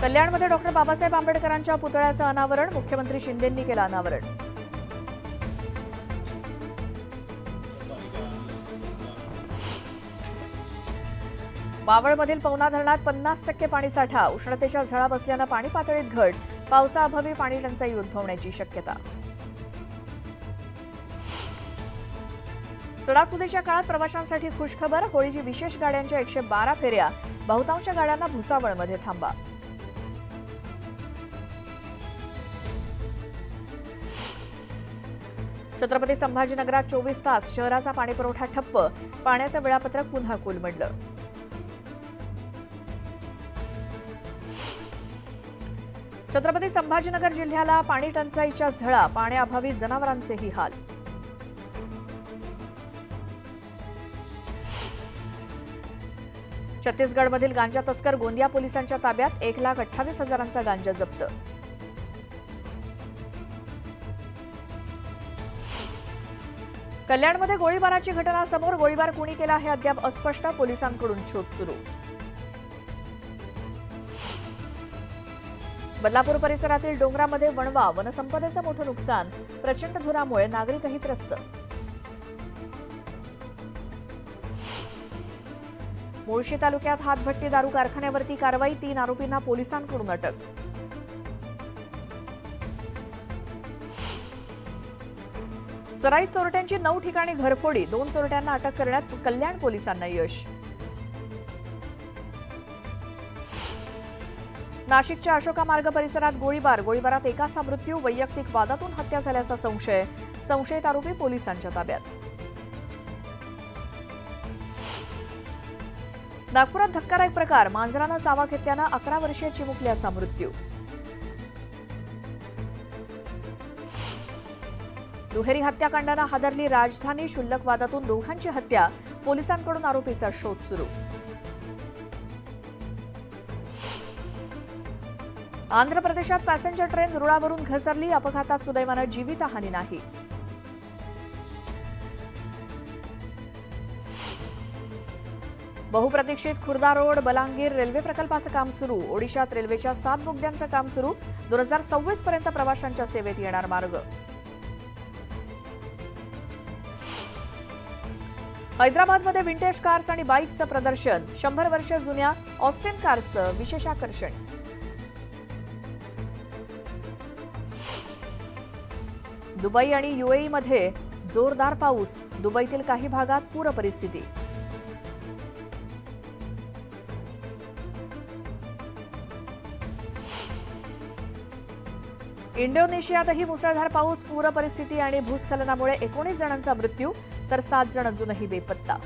कल्याणमध्ये डॉक्टर बाबासाहेब आंबेडकरांच्या पुतळ्याचं अनावरण मुख्यमंत्री शिंदेंनी केलं अनावरण. मावळमधील पवना धरणात पन्नास टक्के पाणीसाठा उष्णतेच्या झळा बसल्यानं पाणी पातळीत घट पावसाअभावी पाणी टंचाई उद्भवण्याची शक्यता. सणासुदीच्या काळात प्रवाशांसाठी खुशखबर होळीची विशेष गाड्यांच्या एकशे बारा फेऱ्या बहुतांश गाड्यांना भुसावळमध्ये थांबा. छत्रपती संभाजीनगरात चोवीस तास शहराचा पाणीपुरवठा ठप्प. पाण्याचं वेळापत्रक पुन्हा कोलमडलं. छत्रपती संभाजीनगर जिल्ह्याला पाणी टंचाईच्या झळा पाण्याअभावी जनावरांचेही हाल. छत्तीसगडमधील गांजा तस्कर गोंदिया पोलिसांच्या ताब्यात एक लाख अठ्ठावीस हजारांचा गांजा जप्त. कल्याणमध्ये गोळीबाराची घटना समोर गोळीबार कोणी केला हे अद्याप अस्पष्ट. पोलिसांकडून शोध सुरू. बदलापूर परिसरातील डोंगरामध्ये वणवा वनसंपदेचं मोठं नुकसान प्रचंड धुरामुळे नागरिकही त्रस्त. मुळशी तालुक्यात हातभट्टी दारू कारखान्यावरती कारवाई तीन आरोपींना पोलिसांकडून अटक. सराईत चोरट्यांची नऊ ठिकाणी घरफोडी. दोन चोरट्यांना अटक करण्यात कल्याण पोलिसांना यश. नाशिकच्या अशोका मार्ग परिसरात गोळीबार. गोळीबारात एकाचा मृत्यू वैयक्तिक वादातून हत्या झाल्याचा संशय. संशयित आरोपी पोलिसांच्या ताब्यात. नागपुरात धक्कादायक प्रकार. मांजरानं चावा घेतल्यानं अकरा वर्षीय चिमुकल्याचा मृत्यू. दुहेरी हत्याकांडानं हादरली राजधानी शुल्लक वादातून दोघांची हत्या. पोलिसांकडून आरोपीचा शोध सुरू. आंध्र प्रदेशात पॅसेंजर ट्रेन रुळावरून घसरली. अपघातात सुदैवानं जीवितहानी नाही. बहुप्रतीक्षित खुर्दा रोड बलांगीर रेल्वे प्रकल्पाचं काम सुरू. ओडिशात रेल्वेच्या सात बोगद्यांचं काम सुरू. दोन हजार सव्वीस पर्यंत प्रवाशांच्या सेवेत येणार मार्ग. हैदराबादमध्ये विंटेज कार्स आणि बाईकचं प्रदर्शन. शंभर वर्ष जुन्या ऑस्टिन कार्सचं विशेष आकर्षण दुबई आणि युएईमध्ये जोरदार पाऊस. दुबईतील काही भागात पूर परिस्थिती. इंडोनेशियातही मुसळधार पाऊस पूर परिस्थिती आणि भूस्खलनामुळे एकोणीस जणांचा मृत्यू तर सात जण अजूनही बेपत्ता.